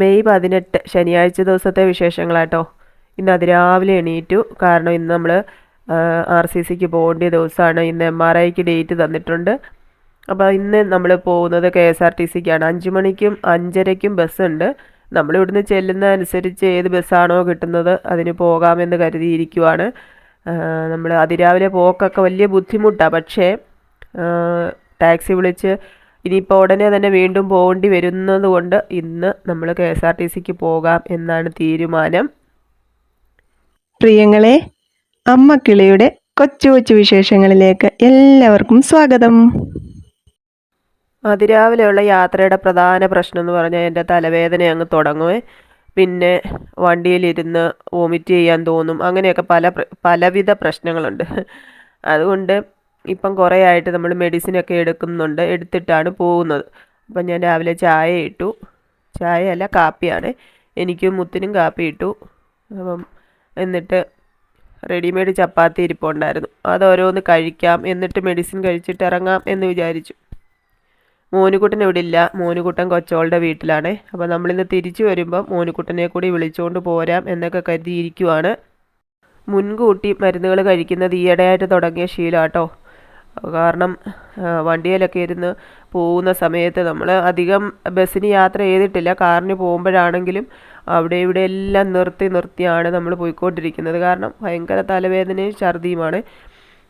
May പതിനെട്ട് ശനിയാഴ്ച ദിവസത്തെ വിശേഷങ്ങളാട്ടോ. ഇന്ന് അതിരാവിലെ എണീറ്റു. കാരണം ഇന്ന് നമ്മൾ ആർ സി സിക്ക് പോകേണ്ട ദിവസമാണ് ഇന്ന് എം ആർ ഐക്ക് ഡേറ്റ് തന്നിട്ടുണ്ട്. അപ്പോൾ ഇന്ന് നമ്മൾ പോകുന്നത് കെ എസ് ആർ ടി സിക്കാണ്. അഞ്ച് മണിക്കും അഞ്ചരയ്ക്കും ബസ്സുണ്ട്. നമ്മൾ ഇവിടുന്ന് ചെല്ലുന്ന അനുസരിച്ച് ഏത് ബസ്സാണോ കിട്ടുന്നത് അതിന് പോകാമെന്ന് കരുതിയിരിക്കുവാണ്. നമ്മൾ അതിരാവിലെ പോക്കൊക്കെ വലിയ ബുദ്ധിമുട്ടാണ് പക്ഷേ ടാക്സി വിളിച്ച് ഇനിയിപ്പോൾ ഉടനെ തന്നെ വീണ്ടും പോകേണ്ടി വരുന്നത് കൊണ്ട് ഇന്ന് നമ്മൾ കെ എസ് ആർ ടി സിക്ക് പോകാം എന്നാണ് തീരുമാനം. പ്രിയങ്ങളെ അമ്മ കിളിയുടെ കൊച്ചു കൊച്ചു വിശേഷങ്ങളിലേക്ക് എല്ലാവർക്കും സ്വാഗതം. അതിരാവിലെയുള്ള യാത്രയുടെ പ്രധാന പ്രശ്നം എന്ന് പറഞ്ഞാൽ എന്റെ തലവേദന അങ്ങ് തുടങ്ങുവേ. പിന്നെ വണ്ടിയിലിരുന്ന് വോമിറ്റ് ചെയ്യാൻ തോന്നും. അങ്ങനെയൊക്കെ പല പലവിധ പ്രശ്നങ്ങളുണ്ട്. അതുകൊണ്ട് ഇപ്പം കുറേ ആയിട്ട് നമ്മൾ മെഡിസിനൊക്കെ എടുക്കുന്നുണ്ട്. എടുത്തിട്ടാണ് പോകുന്നത്. അപ്പം ഞാൻ രാവിലെ ചായ ഇട്ടു. ചായ അല്ല കാപ്പിയാണ്. എനിക്കും മുത്തിനും കാപ്പി ഇട്ടു. അപ്പം എന്നിട്ട് റെഡിമെയ്ഡ് ചപ്പാത്തി ഇരിപ്പുണ്ടായിരുന്നു. അത് ഓരോന്ന് കഴിക്കാം. എന്നിട്ട് മെഡിസിൻ കഴിച്ചിട്ട് ഇറങ്ങാം എന്ന് വിചാരിച്ചു. മോനുകുട്ടൻ ഇവിടെ ഇല്ല. മോനുകുട്ടൻ കൊച്ചോളുടെ വീട്ടിലാണ്. അപ്പോൾ നമ്മളിന്ന് തിരിച്ചു വരുമ്പോൾ മോനുകുട്ടനെ കൂടി വിളിച്ചുകൊണ്ട് പോരാം എന്നൊക്കെ കരുതിയിരിക്കുവാണ്. മുൻകൂട്ടി മരുന്നുകൾ കഴിക്കുന്നത് ഈയിടെയായിട്ട് തുടങ്ങിയ ശീലമാട്ടോ കാരണം വണ്ടിയിലൊക്കെ ഇരുന്ന് പോകുന്ന സമയത്ത് നമ്മൾ അധികം ബസ്സിന് യാത്ര ചെയ്തിട്ടില്ല. കാറിന് പോകുമ്പോഴാണെങ്കിലും അവിടെ ഇവിടെ എല്ലാം നിർത്തി നിർത്തിയാണ് നമ്മൾ പോയിക്കൊണ്ടിരിക്കുന്നത്. കാരണം ഭയങ്കര തലവേദനയും ഛർദിയുമാണ്.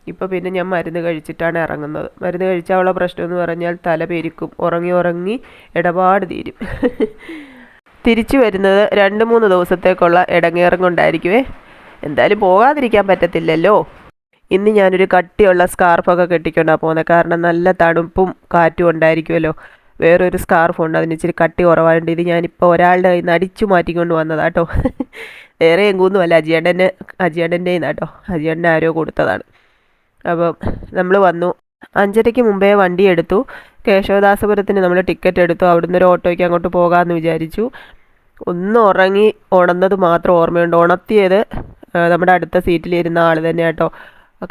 ഇപ്പോൾ പിന്നെ ഞാൻ മരുന്ന് കഴിച്ചിട്ടാണ് ഇറങ്ങുന്നത്. മരുന്ന് കഴിച്ചാലുള്ള പ്രശ്നം എന്ന് പറഞ്ഞാൽ തല പെരുക്കും. ഉറങ്ങി ഉറങ്ങി ഇടപാട് തീരും. തിരിച്ചു വരുന്നത് രണ്ട് മൂന്ന് ദിവസത്തേക്കുള്ള ഇടങ്ങേറും കൊണ്ടായിരിക്കുമേ എന്തായാലും പോകാതിരിക്കാൻ പറ്റത്തില്ലല്ലോ. ഇന്ന് ഞാനൊരു കട്ടിയുള്ള സ്കാർഫൊക്കെ കെട്ടിക്കൊണ്ടാണ് പോകുന്നത് കാരണം നല്ല തണുപ്പും കാറ്റും ഉണ്ടായിരിക്കുമല്ലോ വേറൊരു സ്കാർഫുണ്ട് അതിന് ഇച്ചിരി കട്ടി കുറവായതുകൊണ്ട് ഇത് ഞാനിപ്പോൾ ഒരാളുടെ കയ്യിൽ നിന്ന് അടിച്ചു മാറ്റിക്കൊണ്ട് വന്നതാട്ടോ വേറെ എങ്കൂന്നുമല്ല അജിയേണ്ടന് അജിയേണ്ടന്റെ കേട്ടോ അജിയേണ്ടൻ ആരോ കൊടുത്തതാണ്. അപ്പം നമ്മൾ വന്നു. അഞ്ചരയ്ക്ക് മുമ്പേ വണ്ടി എടുത്തു. കേശവദാസപുരത്തിന് നമ്മൾ ടിക്കറ്റ് എടുത്തു. അവിടുന്ന് ഒരു ഓട്ടോയ്ക്ക് അങ്ങോട്ട് പോകാമെന്ന് വിചാരിച്ചു. ഒന്ന് ഉറങ്ങി ഉണന്നത് മാത്രം ഓർമ്മയുണ്ട്. ഉണർത്തിയത് നമ്മുടെ അടുത്ത സീറ്റിലിരുന്ന ആൾ തന്നെ കേട്ടോ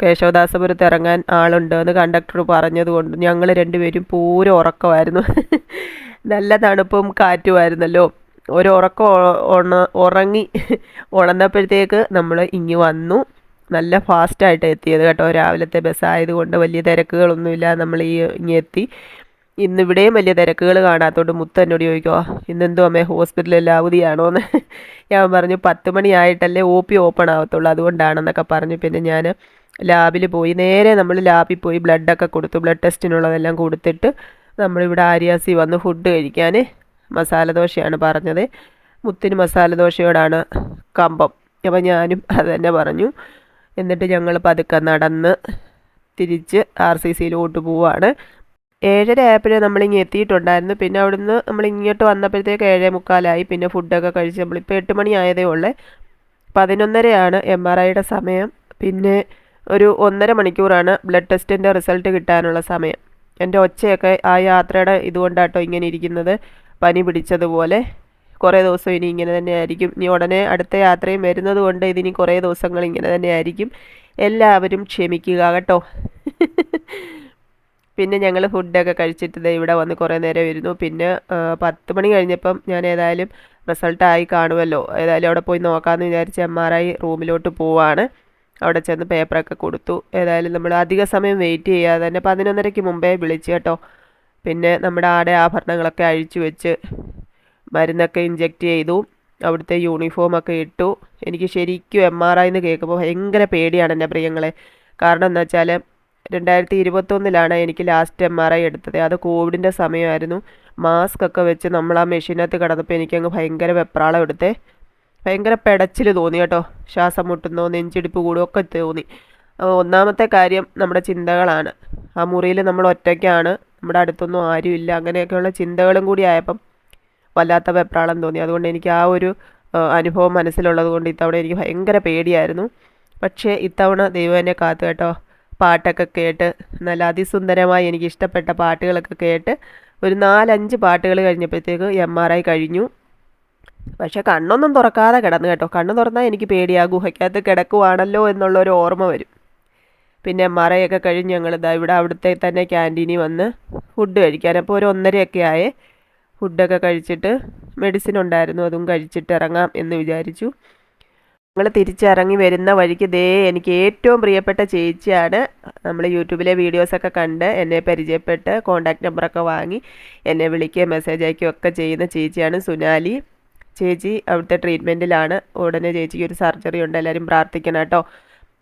കേശവദാസപുരത്ത് ഇറങ്ങാൻ ആളുണ്ട് എന്ന് കണ്ടക്ടർ പറഞ്ഞതുകൊണ്ട് ഞങ്ങൾ രണ്ടുപേരും പൂര ഉറക്കമായിരുന്നു. നല്ല തണുപ്പും കാറ്റുമായിരുന്നല്ലോ ഒരു ഉറക്കം ഉണ ഉറങ്ങി ഉണർന്നപ്പോഴത്തേക്ക് നമ്മൾ ഇങ്ങി വന്നു. നല്ല ഫാസ്റ്റായിട്ട് എത്തിയത് കേട്ടോ. രാവിലത്തെ ബസ്സായതുകൊണ്ട് വലിയ തിരക്കുകളൊന്നുമില്ല നമ്മൾ ഈ ഇങ്ങ് എത്തി. ഇന്നിവിടെയും വലിയ തിരക്കുകൾ കാണാത്തതുകൊണ്ട് മുത്ത് എന്നോട് ചോദിക്കുമോ ഇന്നെന്തോ അമ്മേ ഹോസ്പിറ്റലിൽ അവധിയാണോ? എന്ന് ഞാൻ പറഞ്ഞു പത്ത് മണിയായിട്ടല്ലേ ഒ പി ഓപ്പൺ ആവത്തുള്ളൂ. അതുകൊണ്ടാണെന്നൊക്കെ പറഞ്ഞു. പിന്നെ ഞാൻ ലാബിൽ പോയി. നേരെ നമ്മൾ ലാബിൽ പോയി ബ്ലഡൊക്കെ കൊടുത്തു. ബ്ലഡ് ടെസ്റ്റിനുള്ളതെല്ലാം കൊടുത്തിട്ട് നമ്മളിവിടെ ആര്യാസി വന്ന് ഫുഡ് കഴിക്കാൻ മസാല ദോശയാണ് പറഞ്ഞത്. മുത്തിന് മസാല ദോശയോടാണ് കമ്പം. അപ്പോൾ ഞാനും അത് തന്നെ പറഞ്ഞു. എന്നിട്ട് ഞങ്ങൾ പതുക്കെ നടന്ന് തിരിച്ച് ആർ സി സിയിലോട്ട് പോവാണ്. ഏഴര ആയപ്പോഴേ നമ്മളിങ്ങ് എത്തിയിട്ടുണ്ടായിരുന്നു. പിന്നെ അവിടുന്ന് നമ്മൾ ഇങ്ങോട്ട് വന്നപ്പോഴത്തേക്ക് ഏഴേ മുക്കാലായി. പിന്നെ ഫുഡൊക്കെ കഴിച്ച് നമ്മളിപ്പോൾ എട്ട് മണി ആയതേ ഉള്ളേ. പതിനൊന്നരയാണ് എം ആർ ഐയുടെ സമയം. പിന്നെ ഒരു ഒന്നര മണിക്കൂറാണ് ബ്ലഡ് ടെസ്റ്റിന്റെ റിസൾട്ട് കിട്ടാനുള്ള സമയം. എന്റെ ഒച്ചയൊക്കെ ആ യാത്രയുടെ ഇതുകൊണ്ടാട്ടോ ഇങ്ങനെ ഇരിക്കുന്നത്. പനി പിടിച്ചതുപോലെ. കുറേ ദിവസം ഇനി ഇങ്ങനെ തന്നെ ആയിരിക്കും ഇനി ഉടനെ അടുത്ത യാത്രയും വരുന്നത് കൊണ്ട് ഇതിനി കുറേ ദിവസങ്ങൾ ഇങ്ങനെ തന്നെ ആയിരിക്കും എല്ലാവരും ക്ഷമിക്കുക കേട്ടോ. പിന്നെ ഞങ്ങൾ ഫുഡൊക്കെ കഴിച്ചിട്ട് ഇവിടെ വന്ന് കുറേ നേരം ഇരുന്നു. പിന്നെ പത്ത് മണി കഴിഞ്ഞപ്പം ഞാൻ ഏതായാലും റിസൾട്ടായി കാണുമല്ലോ ഏതായാലും അവിടെ പോയി നോക്കാമെന്ന് വിചാരിച്ച് എം ആർ ഐ റൂമിലോട്ട് പോവാണ്. അവിടെ ചെന്ന് പേപ്പറൊക്കെ കൊടുത്തു. ഏതായാലും നമ്മൾ അധിക സമയം വെയിറ്റ് ചെയ്യാതെ തന്നെ പതിനൊന്നരയ്ക്ക് മുമ്പേ വിളിച്ചു കേട്ടോ. പിന്നെ നമ്മുടെ ആടെ ആഭരണങ്ങളൊക്കെ അഴിച്ചു വെച്ച് മരുന്നൊക്കെ ഇഞ്ചെക്റ്റ് ചെയ്തു. അവിടുത്തെ യൂണിഫോമൊക്കെ ഇട്ടു. എനിക്ക് ശരിക്കും എം ആർ ഐ എന്ന് കേൾക്കുമ്പോൾ ഭയങ്കര പേടിയാണ് എന്റെ പ്രിയങ്ങളെ. കാരണം എന്താ വെച്ചാൽ രണ്ടായിരത്തി ഇരുപത്തൊന്നിലാണ് എനിക്ക് ലാസ്റ്റ് എം ആർ ഐ എടുത്തത്. അത് കോവിഡിന്റെ സമയമായിരുന്നു. മാസ്ക് ഒക്കെ വെച്ച് നമ്മൾ ആ മെഷീനകത്ത് കിടന്നപ്പോൾ എനിക്കങ്ങ് ഭയങ്കര വെപ്രാളം എടുത്തേ. ഭയങ്കര പെടച്ചിൽ തോന്നി കേട്ടോ. ശ്വാസം മുട്ടുന്നോ നെഞ്ചിടിപ്പ് കൂടുകയോ ഒക്കെ തോന്നി. ഒന്നാമത്തെ കാര്യം നമ്മുടെ ചിന്തകളാണ്. ആ മുറിയിൽ നമ്മൾ ഒറ്റയ്ക്കാണ്. നമ്മുടെ അടുത്തൊന്നും ആരുമില്ല അങ്ങനെയൊക്കെയുള്ള ചിന്തകളും കൂടി ആയപ്പം വല്ലാത്ത വെപ്രാളം തോന്നി. അതുകൊണ്ട് എനിക്ക് ആ ഒരു അനുഭവം മനസ്സിലുള്ളത് കൊണ്ട് ഇത്തവണ എനിക്ക് ഭയങ്കര പേടിയായിരുന്നു. പക്ഷേ ഇത്തവണ ദൈവം എന്നെ കാത്തു കേട്ടോ. പാട്ടൊക്കെ കേട്ട് നല്ല അതിസുന്ദരമായി എനിക്ക് ഇഷ്ടപ്പെട്ട പാട്ടുകളൊക്കെ കേട്ട് ഒരു നാലഞ്ച് പാട്ടുകൾ കഴിഞ്ഞപ്പോഴത്തേക്ക് എം ആർ ഐ കഴിഞ്ഞു. പക്ഷെ കണ്ണൊന്നും തുറക്കാതെ കിടന്നു കേട്ടോ. കണ്ണ് തുറന്നാൽ എനിക്ക് പേടിയാ ഗുഹയ്ക്കകത്ത് കിടക്കുവാണല്ലോ എന്നുള്ളൊരു ഓർമ്മ വരും. പിന്നെ ഒക്കെ കഴിഞ്ഞ് ഞങ്ങൾ ഇതാ ഇവിടെ അവിടുത്തെ തന്നെ ക്യാന്റീനിൽ വന്ന് ഫുഡ് കഴിക്കാൻ. അപ്പോൾ ഒരു ഒന്നരയൊക്കെ ആയേ. ഫുഡൊക്കെ കഴിച്ചിട്ട് മെഡിസിൻ ഉണ്ടായിരുന്നു. അതും കഴിച്ചിട്ട് ഇറങ്ങാം എന്ന് വിചാരിച്ചു. ഞങ്ങൾ തിരിച്ചിറങ്ങി വരുന്ന വഴിക്ക് ദേ എനിക്ക് ഏറ്റവും പ്രിയപ്പെട്ട ചേച്ചിയാണ്. നമ്മൾ യൂട്യൂബിലെ വീഡിയോസൊക്കെ കണ്ട് എന്നെ പരിചയപ്പെട്ട് കോണ്ടാക്ട് നമ്പറൊക്കെ വാങ്ങി എന്നെ വിളിക്കുകയും മെസ്സേജ് അയക്കുകയും ഒക്കെ ചെയ്യുന്ന ചേച്ചിയാണ് സുനാലി. ചേച്ചി അവിടുത്തെ ട്രീറ്റ്മെന്റിലാണ് ഉടനെ ചേച്ചിക്ക് ഒരു സർജറി ഉണ്ട്. എല്ലാവരും പ്രാർത്ഥിക്കണം കേട്ടോ.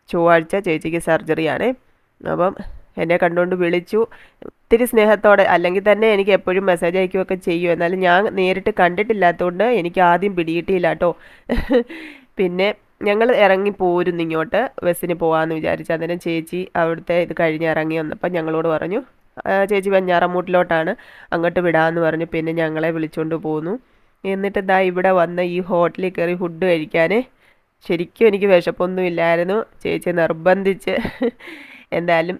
ചൊവ്വാഴ്ച ചേച്ചിക്ക് സർജറിയാണ് അപ്പം എന്നെ കണ്ടുകൊണ്ട് വിളിച്ചു. ഒത്തിരി സ്നേഹത്തോടെ അല്ലെങ്കിൽ തന്നെ എനിക്ക് എപ്പോഴും മെസ്സേജ് അയക്കുകയൊക്കെ ചെയ്യും. എന്നാലും ഞാൻ നേരിട്ട് കണ്ടിട്ടില്ലാത്തതുകൊണ്ട് എനിക്ക് ആദ്യം പിടികിട്ടിയില്ല കേട്ടോ. പിന്നെ ഞങ്ങൾ ഇറങ്ങി പോരുന്നു ഇങ്ങോട്ട്. ബസ്സിന് പോകാമെന്ന് വിചാരിച്ചു. അന്നേരം ചേച്ചി അവിടുത്തെ ഇത് കഴിഞ്ഞ് ഇറങ്ങി വന്നപ്പോൾ ഞങ്ങളോട് പറഞ്ഞു "ആ, ചേച്ചി വെഞ്ഞാറമൂട്ടിലോട്ടാണ് അങ്ങോട്ട് വിടാമെന്ന് പറഞ്ഞു. പിന്നെ ഞങ്ങളെ വിളിച്ചുകൊണ്ട് പോന്നു. എന്നിട്ട് ദാ ഇവിടെ വന്ന് ഈ ഹോട്ടലിൽ കയറി ഫുഡ് കഴിക്കാൻ ശരിക്കും എനിക്ക് വിശപ്പൊന്നും ഇല്ലായിരുന്നു ചേച്ചി നിർബന്ധിച്ച് എന്തായാലും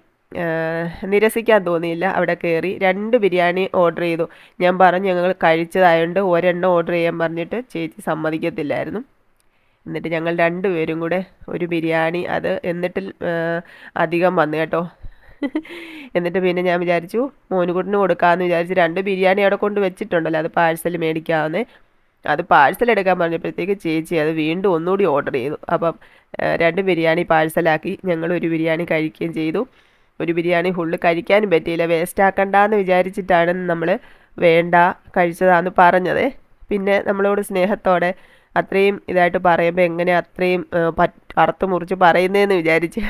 നിരസിക്കാൻ തോന്നിയില്ല. അവിടെ കയറി രണ്ട് ബിരിയാണി ഓർഡർ ചെയ്തു. ഞാൻ പറഞ്ഞു ഞങ്ങൾ കഴിച്ചതായതുകൊണ്ട് ഒരെണ്ണം ഓർഡർ ചെയ്യാൻ പറഞ്ഞിട്ട് ചേച്ചി സമ്മതിക്കത്തില്ലായിരുന്നു. എന്നിട്ട് ഞങ്ങൾ രണ്ടുപേരും കൂടെ ഒരു ബിരിയാണി അത് എന്നിട്ട് അധികം വന്നു കേട്ടോ. എന്നിട്ട് പിന്നെ ഞാൻ വിചാരിച്ചു മോനുകുട്ടിന് കൊടുക്കാമെന്ന് വിചാരിച്ച് രണ്ട് ബിരിയാണി അവിടെ കൊണ്ട് വെച്ചിട്ടുണ്ടല്ലോ അത് പാഴ്സൽ മേടിക്കാമെന്ന് അത് പാഴ്സൽ എടുക്കാൻ പറഞ്ഞപ്പോഴത്തേക്ക് ചേച്ചി അത് വീണ്ടും ഒന്നുകൂടി ഓർഡർ ചെയ്തു. അപ്പം രണ്ട് ബിരിയാണി പാഴ്സലാക്കി ഞങ്ങൾ ഒരു ബിരിയാണി കഴിക്കുകയും ചെയ്തു. ഒരു ബിരിയാണി ഫുള്ള് കഴിക്കാനും പറ്റിയില്ല വേസ്റ്റ് ആക്കണ്ടെന്ന് വിചാരിച്ചിട്ടാണ് നമ്മൾ വേണ്ട കഴിച്ചതാന്ന് പറഞ്ഞത്. പിന്നെ നമ്മളോട് സ്നേഹത്തോടെ അത്രയും ഇതായിട്ട് പറയുമ്പോൾ എങ്ങനെ അത്രയും പറ്റ് അറുത്ത് മുറിച്ച് പറയുന്നതെന്ന് വിചാരിച്ച്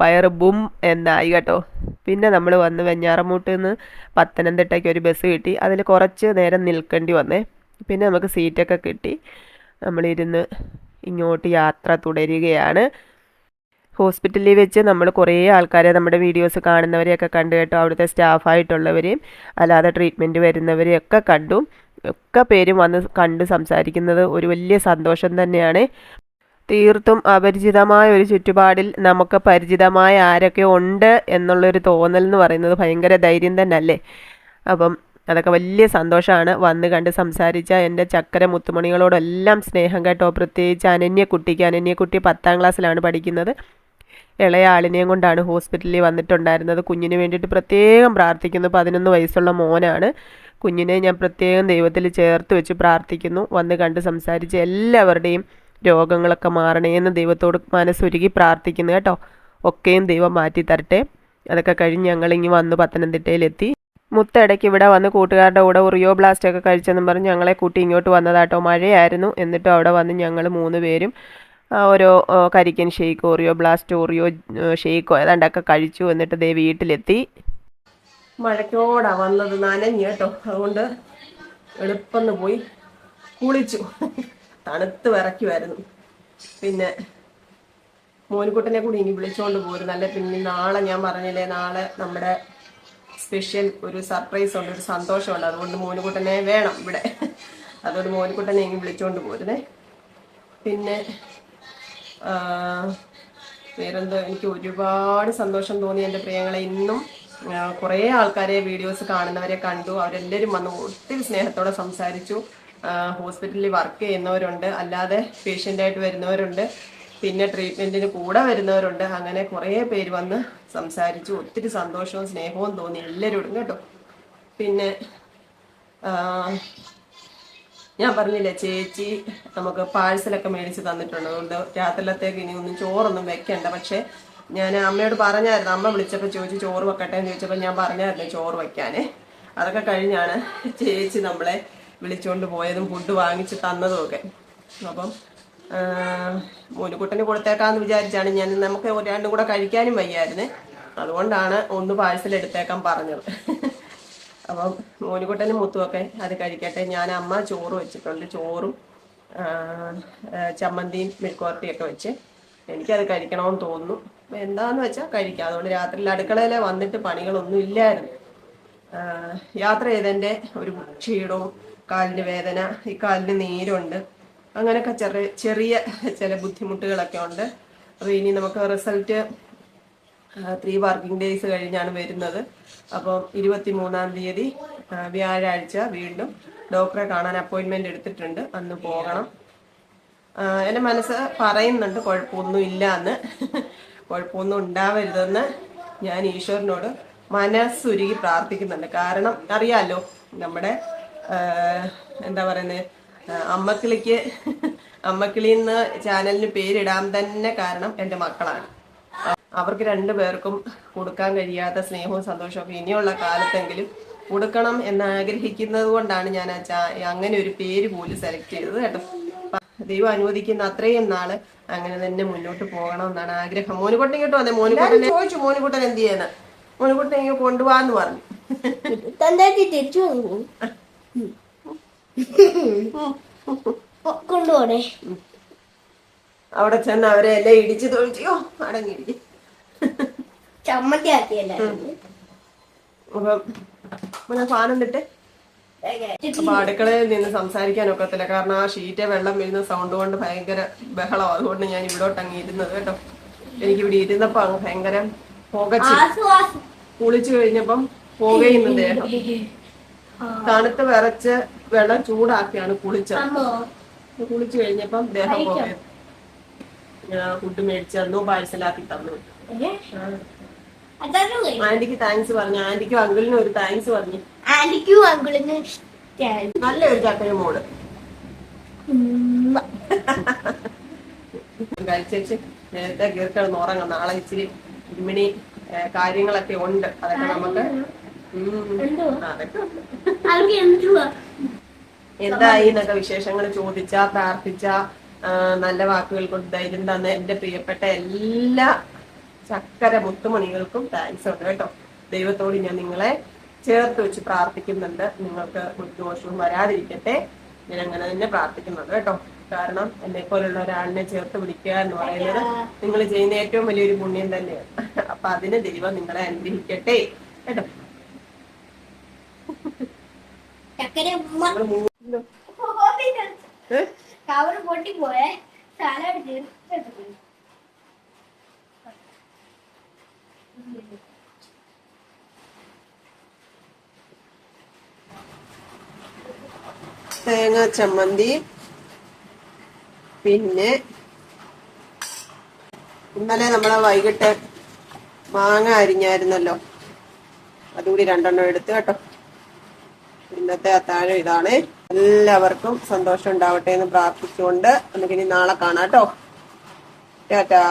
വയറ് ബും എന്നായി കേട്ടോ. പിന്നെ നമ്മൾ വന്ന് വെഞ്ഞാറമൂട്ടിൽ നിന്ന് പത്തനംതിട്ടയ്ക്ക് ഒരു ബസ് കിട്ടി. അതിൽ കുറച്ച് നേരം നിൽക്കേണ്ടി വന്നേ. പിന്നെ നമുക്ക് സീറ്റൊക്കെ കിട്ടി. നമ്മളിരുന്ന് ഇങ്ങോട്ട് യാത്ര തുടരുകയാണ്. ഹോസ്പിറ്റലിൽ വെച്ച് നമ്മൾ കുറേ ആൾക്കാരെ നമ്മുടെ വീഡിയോസ് കാണുന്നവരെയൊക്കെ കണ്ടു കേട്ടോ. അവിടുത്തെ സ്റ്റാഫായിട്ടുള്ളവരെയും അല്ലാതെ ട്രീറ്റ്മെന്റ് വരുന്നവരെയൊക്കെ കണ്ടു. ഒക്കെ പേരും വന്ന് കണ്ട് സംസാരിക്കുന്നത് ഒരു വലിയ സന്തോഷം തന്നെയാണ്. തീർത്തും അപരിചിതമായ ഒരു ചുറ്റുപാടിൽ നമുക്ക് പരിചിതമായ ആരൊക്കെ ഉണ്ട് എന്നുള്ളൊരു തോന്നൽ എന്ന് പറയുന്നത് ഭയങ്കര ധൈര്യം തന്നെ അല്ലേ അപ്പം അതൊക്കെ വലിയ സന്തോഷമാണ്. വന്ന് കണ്ട് സംസാരിച്ച എന്റെ ചക്കര മുത്തുമണികളോടെല്ലാം സ്നേഹം കേട്ടോ. പ്രത്യേകിച്ച് അനന്യക്കുട്ടിക്ക് അനന്യക്കുട്ടി പത്താം ക്ലാസ്സിലാണ് പഠിക്കുന്നത്. ഇളയ ആളിനെയും കൊണ്ടാണ് ഹോസ്പിറ്റലിൽ വന്നിട്ടുണ്ടായിരുന്നത്. കുഞ്ഞിന് വേണ്ടിയിട്ട് പ്രത്യേകം പ്രാർത്ഥിക്കുന്നു. പതിനൊന്ന് വയസ്സുള്ള മോനാണ്. കുഞ്ഞിനെ ഞാൻ പ്രത്യേകം ദൈവത്തിൽ ചേർത്ത് വെച്ച് പ്രാർത്ഥിക്കുന്നു. വന്ന് കണ്ട് സംസാരിച്ച് എല്ലാവരുടെയും രോഗങ്ങളൊക്കെ മാറണേ എന്ന് ദൈവത്തോട് മനസ്സൊരുക്കി പ്രാർത്ഥിക്കുന്നു കേട്ടോ. ഒക്കെയും ദൈവം മാറ്റി തരട്ടെ. അതൊക്കെ കഴിഞ്ഞ് ഞങ്ങളിങ്ങി വന്ന് പത്തനംതിട്ടയിലെത്തി. മുത്തടയ്ക്ക് ഇവിടെ വന്ന് കൂട്ടുകാരുടെ കൂടെ ഉറിയോ ബ്ലാസ്റ്റ് ഒക്കെ കഴിച്ചെന്നും പറഞ്ഞ് ഞങ്ങളെ കൂട്ടി ഇങ്ങോട്ട് വന്നതാട്ടോ. മഴയായിരുന്നു. എന്നിട്ടും അവിടെ വന്ന് ഞങ്ങൾ മൂന്ന് പേരും ഓരോ കരിക്കൻ ഷെയ്ക്ക് ഓറിയോ ബ്ലാസ്റ്റ് ഓറിയോ ഷെയ്ക്കോ ഏതാണ്ടൊക്കെ കഴിച്ചു. എന്നിട്ട് ദേ വീട്ടിലെത്തി. മഴക്കോടാ വന്നത് നനഞ്ഞു കേട്ടോ. അതുകൊണ്ട് എളുപ്പം പോയി കുളിച്ചു. തണുത്ത് വിറയ്ക്കുമായിരുന്നു പിന്നെ മോനുകുട്ടനെ കൂടി ഇനി വിളിച്ചുകൊണ്ട് പോരും. നല്ല പിന്നെ നാളെ ഞാൻ പറഞ്ഞില്ലേ നാളെ നമ്മുടെ സ്പെഷ്യൽ ഒരു സർപ്രൈസ് ഉണ്ട് ഒരു സന്തോഷമുണ്ട്. അതുകൊണ്ട് മോനുകുട്ടനെ വേണം ഇവിടെ. അതുകൊണ്ട് മോനുകുട്ടനെ ഇനി വിളിച്ചുകൊണ്ട് പോരുന്നേ. പിന്നെ വേറെന്തോ എനിക്ക് ഒരുപാട് സന്തോഷം തോന്നി എന്റെ പ്രിയങ്ങളെ. ഇന്നും കുറേ ആൾക്കാരെ വീഡിയോസ് കാണുന്നവരെ കണ്ടു. അവരെല്ലാവരും വന്ന് ഒത്തിരി സ്നേഹത്തോടെ സംസാരിച്ചു. ഹോസ്പിറ്റലിൽ വർക്ക് ചെയ്യുന്നവരുണ്ട്. അല്ലാതെ പേഷ്യന്റായിട്ട് വരുന്നവരുണ്ട്. പിന്നെ ട്രീറ്റ്മെന്റിന് കൂടെ വരുന്നവരുണ്ട്. അങ്ങനെ കുറേ പേര് വന്ന് സംസാരിച്ചു. ഒത്തിരി സന്തോഷവും സ്നേഹവും തോന്നി. എല്ലാവരോടും കേട്ടോ. പിന്നെ ഞാൻ പറഞ്ഞില്ല ചേച്ചി നമുക്ക് പാഴ്സലൊക്കെ മേടിച്ച് തന്നിട്ടുണ്ട്. അതുകൊണ്ട് രാത്രിയിലത്തേക്ക് ഇനി ഒന്നും ചോറൊന്നും വെക്കണ്ട. പക്ഷേ ഞാൻ അമ്മയോട് പറഞ്ഞായിരുന്നു. അമ്മ വിളിച്ചപ്പോൾ ചോദിച്ചു ചോറ് വെക്കട്ടെ? എന്ന് ചോദിച്ചപ്പോൾ ഞാൻ പറഞ്ഞായിരുന്നു ചോറ് വെക്കാനേ. അതൊക്കെ കഴിഞ്ഞാണ് ചേച്ചി നമ്മളെ വിളിച്ചുകൊണ്ട് പോയതും ഫുഡ് വാങ്ങിച്ച് തന്നതും ഒക്കെ അപ്പം മോനുകുട്ടന് കൊടുത്തേക്കാന്ന് വിചാരിച്ചാണ് ഞാൻ നമുക്ക് ഒരാണ്ടും രണ്ടും കൂടെ കഴിക്കാനും വയ്യായിരുന്നേ. അതുകൊണ്ടാണ് ഒന്ന് പാഴ്സൽ എടുത്തേക്കാൻ പറഞ്ഞത്. അപ്പം മോനുകുട്ടനും മുത്തുമൊക്കെ അത് കഴിക്കട്ടെ. ഞാൻ അമ്മ ചോറ് വെച്ചിട്ടുണ്ട്. ചോറും ചമ്മന്തിയും ആ, ചമ്മന്തിയും മെഴുക്കുവരട്ടിയൊക്കെ വെച്ച് എനിക്കത് കഴിക്കണമെന്ന് തോന്നുന്നു. എന്താന്ന് വെച്ചാൽ കഴിക്കാം. അതുകൊണ്ട് രാത്രിയിൽ അടുക്കളയിലെ വന്നിട്ട് പണികളൊന്നും ഇല്ലായിരുന്നു. യാത്ര ചെയ്തതിന്റെ ഒരു ക്ഷീണവും കാലിന് വേദന ഈ കാലിന് നീരുണ്ട്. അങ്ങനെയൊക്കെ ചെറിയ ചെറിയ ചില ബുദ്ധിമുട്ടുകളൊക്കെ ഉണ്ട്. അപ്പോൾ ഇനി നമുക്ക് റിസൾട്ട് ത്രീ വർക്കിംഗ് ഡേയ്സ് കഴിഞ്ഞാണ് വരുന്നത്. അപ്പം ഇരുപത്തി മൂന്നാം തീയതി വ്യാഴാഴ്ച വീണ്ടും ഡോക്ടറെ കാണാൻ അപ്പോയിൻമെന്റ് എടുത്തിട്ടുണ്ട്. അന്ന് പോകണം. എന്റെ മനസ്സ് പറയുന്നുണ്ട് കുഴപ്പമൊന്നും ഇല്ല എന്ന് കുഴപ്പമൊന്നും ഉണ്ടാവരുതെന്ന് ഞാൻ ഈശ്വരനോട് മനസ്സുരുകി പ്രാർത്ഥിക്കുന്നുണ്ട്. കാരണം അറിയാലോ നമ്മുടെ എന്താ പറയുന്നത് അമ്മക്കിളിക്ക് അമ്മക്കിളി എന്ന് ചാനലിന് പേരിടാൻ തന്നെ കാരണം എന്റെ മക്കളാണ്. അവർക്ക് രണ്ടു പേർക്കും കൊടുക്കാൻ കഴിയാത്ത സ്നേഹവും സന്തോഷവും ഇനിയുള്ള കാലത്തെങ്കിലും കൊടുക്കണം എന്ന് ആഗ്രഹിക്കുന്നത് കൊണ്ടാണ് ഞാൻ അങ്ങനെ ഒരു പേര് പോലും സെലക്ട് ചെയ്തത് കേട്ടോ. ദൈവം അനുവദിക്കുന്ന അത്രയും നാൾ അങ്ങനെ തന്നെ മുന്നോട്ട് പോകണം എന്നാണ് ആഗ്രഹം. മോനുകുട്ടൻ കേട്ടോ അതെ മോനുകുട്ടൻ ചോദിച്ചു മോനുകുട്ടൻ എന്ത് ചെയ്യാന്? മോനുകുട്ടൻ ഇങ്ങനെ കൊണ്ടുപോവാന്ന് പറഞ്ഞു. തന്തേക്ക് തിരിച്ചു വന്നു. കൊണ്ടുപോണേ അവിടെ ചെന്ന് അവരെ എല്ലാം ഇടിച്ചു തൊഴിച്ചോ അടങ്ങിയിടിച്ച് ചമ്മന്തി ആക്കിയല്ലേ അപ്പം പിന്നെ ഫാനം തിട്ട് അപ്പൊ അടുക്കളയിൽ നിന്ന് സംസാരിക്കാൻ ഒക്കത്തില്ല. കാരണം ആ ഷീറ്റ് വെള്ളം വീഴുന്ന സൗണ്ട് കൊണ്ട് ഭയങ്കര ബഹളം. അതുകൊണ്ട് ഞാൻ ഇവിടോട്ട് അങ്ങ് ഇരുന്നത് കേട്ടോ. എനിക്ക് ഇവിടെ ഇരുന്നപ്പോ അങ്ങ് ഭയങ്കര പുകച്ചു കുളിച്ചു കഴിഞ്ഞപ്പം പോകുന്നു ദേഹം തണുത്ത് വിറച്ച് വെള്ളം ചൂടാക്കിയാണ് കുളിച്ചത്. കുളിച്ചു കഴിഞ്ഞപ്പം ദേഹം പോകുന്നത് ഫുഡ് മേടിച്ചു തന്നു പാഴ്സലാക്കി തന്നു. ആന്റിക്ക് താങ്ക്സ് പറഞ്ഞു. ആന്റിക്കും അങ്കിളിനും ഒരു താങ്ക്സ് പറഞ്ഞു. ആന്റിക്കും അങ്കിളിന് നല്ലൊരു ചക്കര മോൾ. കഴിച്ചേച്ച് നേരത്തെ കീർക്കണം ഉറങ്ങാം. നാളെ ഇച്ചിരി ഇമ്മിണി ഏ, കാര്യങ്ങളൊക്കെ ഉണ്ട്. അതൊക്കെ നമുക്ക് എന്തായി എന്നൊക്കെ വിശേഷങ്ങൾ? ചോദിച്ച പ്രാർത്ഥിച്ച നല്ല വാക്കുകൾ കൊണ്ട് ധൈര്യം തന്ന എന്റെ പ്രിയപ്പെട്ട എല്ലാ ചക്കര മുത്തുമണികൾക്കും താങ്ക്സ് ഉണ്ട് കേട്ടോ. ദൈവത്തോട് ഞാൻ നിങ്ങളെ ചേർത്ത് വെച്ച് പ്രാർത്ഥിക്കുന്നുണ്ട്. നിങ്ങൾക്ക് ഒരു ദോഷവും വരാതിരിക്കട്ടെ. ഞാൻ അങ്ങനെ തന്നെ പ്രാർത്ഥിക്കുന്നുണ്ട് കേട്ടോ. കാരണം എന്നെ പോലുള്ള ഒരാളിനെ ചേർത്ത് പിടിക്കുക എന്ന് പറയുന്നത് നിങ്ങൾ ചെയ്യുന്ന ഏറ്റവും വലിയൊരു പുണ്യം തന്നെയാണ്. അപ്പൊ അതിന് ദൈവം നിങ്ങളെ അനുഗ്രഹിക്കട്ടെ. കേട്ടോ? പൊട്ടി പോയേ. സാലഡ് തേങ്ങ ചമ്മന്തി. പിന്നെ ഇന്നലെ നമ്മളെ വൈകിട്ട് മാങ്ങ അരിഞ്ഞായിരുന്നല്ലോ. അതുകൂടി രണ്ടെണ്ണം എടുത്ത് കേട്ടോ. ഇന്നത്തെ അത്താഴം ഇതാണ്. എല്ലാവർക്കും സന്തോഷം ഉണ്ടാവട്ടെ എന്ന് പ്രാർത്ഥിച്ചുകൊണ്ട് നമുക്കിനി നാളെ കാണാം കേട്ടോ. ടാറ്റാ.